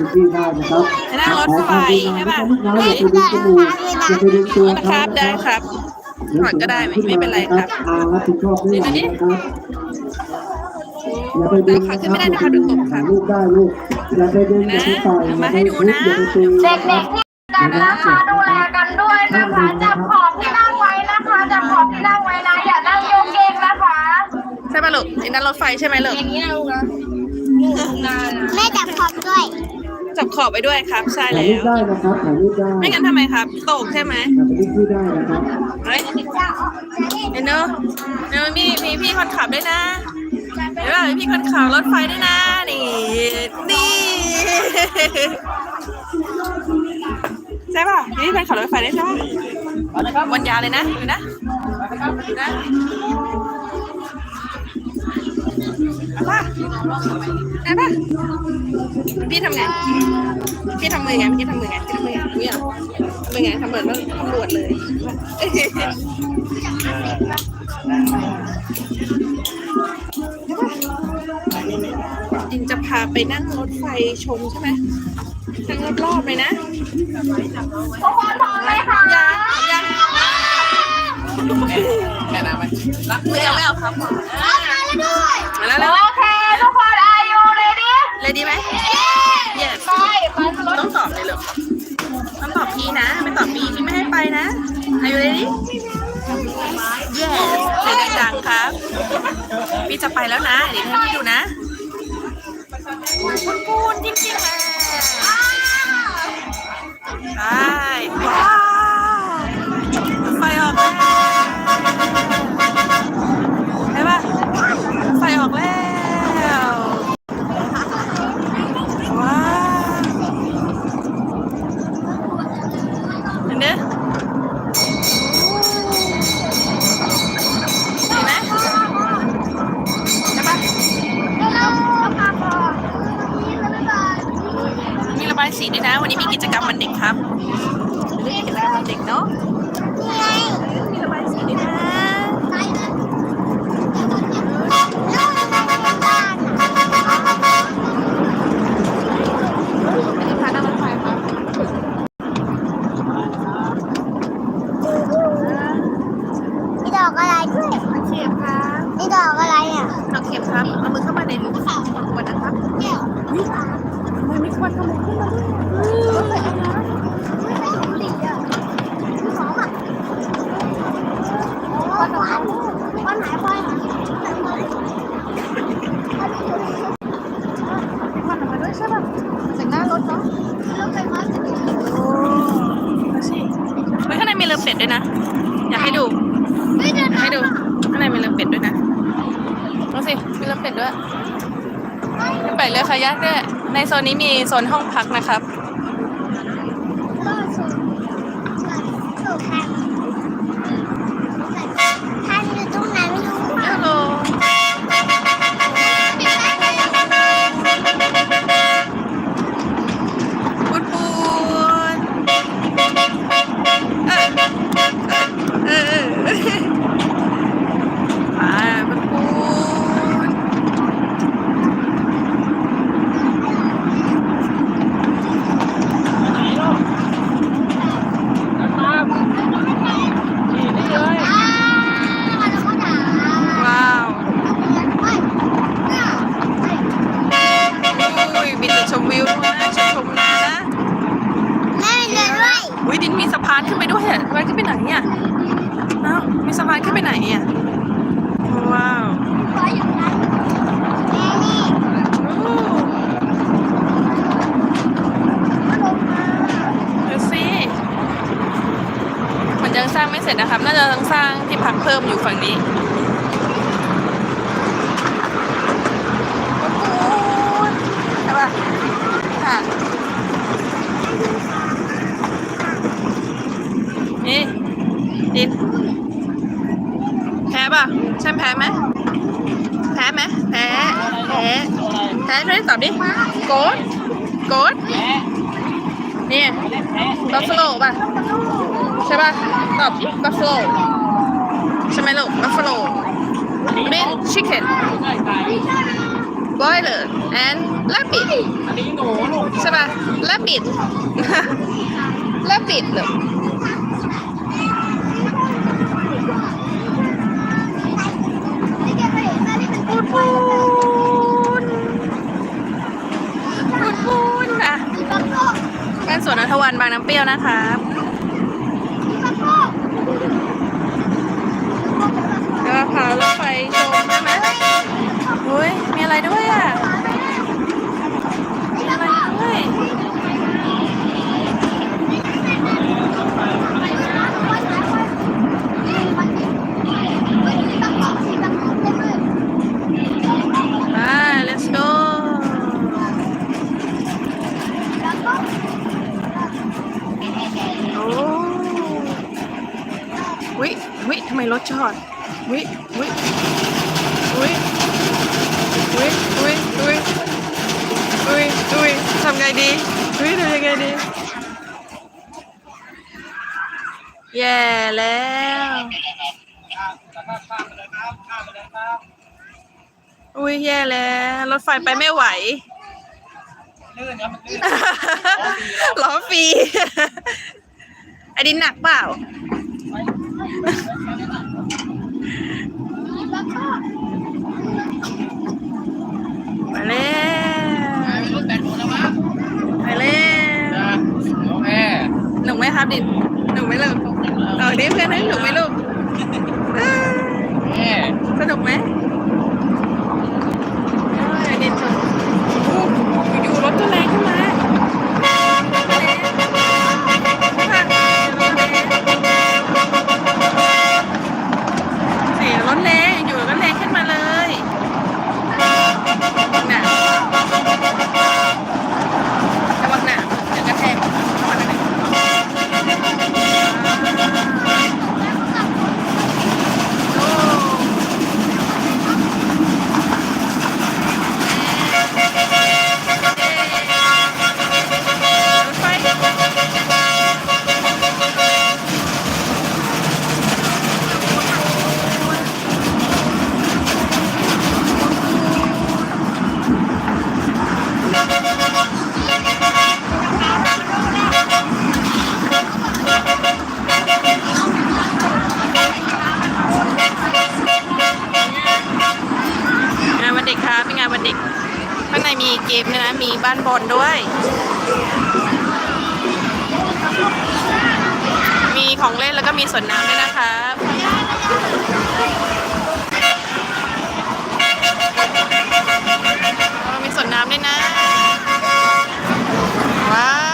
พื้นที่ได้นะครับไปนั่งรถไฟใช่ปะอย่าไปดึงจมูกอย่าไปดึงตัวครับได้ครับถอดก็ได้ไม่ไม่เป็นไรครับทางรับผิดชอบด้วยนะครับอย่าไปดึงนะครับอย่าไปดึงถ่ายรูปได้ลูกอย่าไปดึงอย่าไปต่อยอย่าไปทุบอย่าไปตีเด็กๆที่กันนะคะดูแลกันด้วยนะคะจับขอบที่นั่งไว้นะคะจับขอบที่นั่งไว้นะอย่านั่งโยกเยกนะคะใช่ป่ะลูกไอ้นั่นรถไฟใช่ไหมลูกอย่างนี้นะลูกนะแม่จับขอบด้วย จับขอบไปด้วยครับ ใช่ถ่ายแล้รูปวได้นะครับถ่ายรูปได้ไม่งั้นทำไมครับ ตกใช่ไหมอย่าไปดึงที่ได้นะครับเฮ้ยเดี๋ยวเนอะเดี๋ยวมีมีพี่คนขับด้วยนะเดี๋ยวมีพี่คนขับรถไฟด้วยนะนี่นี่ ใช่ป่ะมีพี่คนขับรถไฟด้วยใช่ป่ะวันยาวเลยนะดูนะนะเอา ป่ะได้ป่ะพี่ทำไง พี่ทำมือไงพี่ทำมือไงพี่ทำมือไงเนี่ยทำมือไงทำเหมือนว่าตำรวจเลยอินจะพาไปนั่งรถไฟชมใช่ไหมนั่งรอบๆเลยนะทุกคนพร้อมไหมคะยังยังแค่น้ำไหมรับไม่เอาไม่เอาครับ มาแล้วแล้วโอเคทุกคน are you ready เลยดีไหม yes ไปไปขึ้นรถต้องตอบเลยเหรอต้องตอบพี่นะ ไม่ตอบพี่พี่ไม่ให้ไปนะ Are you ready yes เสียงดังๆครับ พี่จะไปแล้วนะ เดี๋ยวให้พี่ดูนะปูนปูนๆจริงๆเลยไปว้าวไฟออกแล้วใช่ปะไฟออกแล้ว ว้าวเห็นเด้อเห็นไหมใช่ปะมีระบายสีด้วยนะ วันนี้มีกิจกรรมวันเด็กครับเรื่องกิจกรรมวันเด็กเนาะมีระบายสีด้วยนะเป็นพานั่งรถไฟครับ นี่ดอกอะไรด้วย โอเคครับ นี่ดอกอะไรอะ โอ เคครับเอามือเข้ามาในขวดนะครับเนี่ยมันมีควันขโมยขึ้นมาด้วยรถไฟเอาน้ำไม่ใช่ถุงดิบอะมีของอะโอ้ยหวานหวานหายไปอะมีควันออกมาด้วยใช่ป่ะจากหน้ารถเนาะรถไฟฟ้าจะมีโอ้ดูสิเฮ้ยข้างในมีเรือเป็ดด้วยนะ อยากให้ดูไม่เดินอยากให้ดูข้างในมีเรือเป็ดด้วยนะดู สิมีเรือเป็ดด้วยมีเป็ดเรือคายักด้วยในโซนนี้มีโซนห้องพักนะครับ ก็สูงสูงแพงท่านอยู่ตรงไหนไม่รู้ ฮัลโหลปูนปูนเออเออเออมาปูนปูน อ้าวแล้วก็ด่า ว้าวอุ้ยมีจุดชมวิวด้วยนะจุดชมนานะ แม่เดินด้วย อุ้ยดินมีสะพานขึ้นไปด้วยอะสะพานขึ้นไปไหนอะเอ้ามีสะพานขึ้นไปไหนอะว้าวขออยู่นั้นแม่นี่โอ้ดูสิมันยังสร้างไม่เสร็จนะครับ น่าจะต้องสร้างที่พักเพิ่มอยู่ฝั่งนี้ี่ดินแพ้ป่ะใช่แพ้ไหมแพ้ไหมแพ้แพ้แพ้ช่วตอบดิโกดโกดนี่บัฟเฟโลป่ะใช่ป่ะตอบบัฟเฟโลใช่ไหมลูกบัฟเฟโล mint chicken boiler and rabbit ใช่ป่ะ rabbit rabbit ลูก รบางน้ำเปรี้ยวนะคะ ไงดีวิทำยังไงดี แย่แล้วอุ้ยแย่แล้ว รถไฟไปไม่ไหวล้อฟรีอันนี้หนักเปล่า అదేం కానీ อยู่บ้านบนด้วย มีของเล่นแล้วก็มีสวนน้ำด้วยนะคะมีสวนน้ำด้วยนะ ว้า